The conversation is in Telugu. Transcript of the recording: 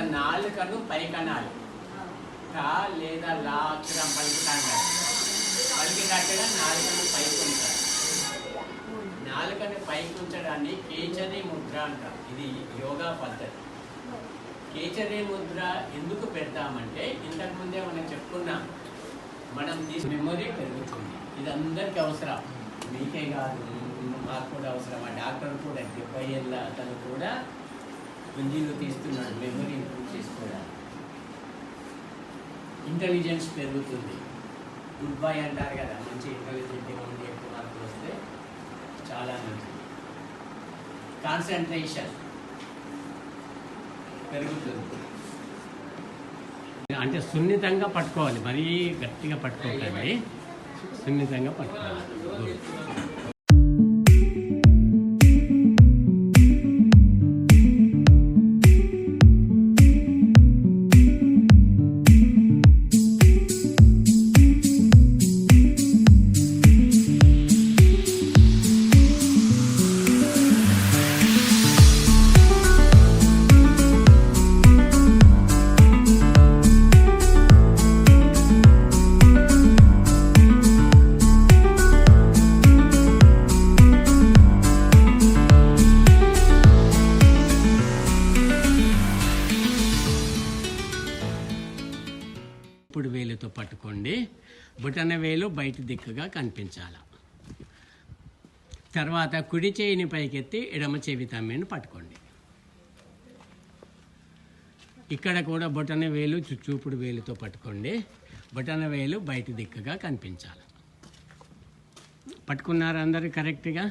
నాలుగు నాలుకను పై కణాలు కా లేదా లా అక్షరం పలుకుతాం కదా నాలుగు నాలుకను పైకి ఉంటారు నాలుకని పైకి ఉంచడాన్ని కేచరి ముద్ర అంటారు. ఇది యోగా పద్ధతి. కేచరి ముద్ర ఎందుకు పెడతామంటే ఇంతకుముందే మనం చెప్పుకున్నాం మనం తీసి మెమొరీ పెరుగుతుంది. ఇది అందరికీ అవసరం. మీకే కాదు మాకు కూడా అవసరం. మా డాక్టర్ కూడా డెబ్బై ఏళ్ళ అతను కూడా గుంజీలు తీస్తున్నాడు మెమొరీ ఇంటెలిజెన్స్ పెరుగుతుంది. గుడ్ బాయ్ అంటారు కదా మంచి ఇంటెలిజెంట్గా ఉండి ఎక్కువ మార్కులు వస్తే చాలా మంచిది. కాన్సన్ట్రేషన్ పెరుగుతుంది. అంటే సున్నితంగా పట్టుకోవాలి మరీ గట్టిగా పట్టుకోకండి. సున్నితంగా పట్టుకోవాలి. ఇప్పుడు వేలుతో పట్టుకోండి. బుటన వేలు బయట దిక్కుగా కనిపించాల. తర్వాత కుడి చేయిని పైకెత్తి ఎడమ చెవి తమ్మిని పట్టుకోండి. ఇక్కడ కూడా బొటన వేలు చూపుడు వేలుతో పట్టుకోండి. బొటన వేలు బయట దిక్కుగా కనిపించాలి. పట్టుకున్నారు అందరు కరెక్ట్గా?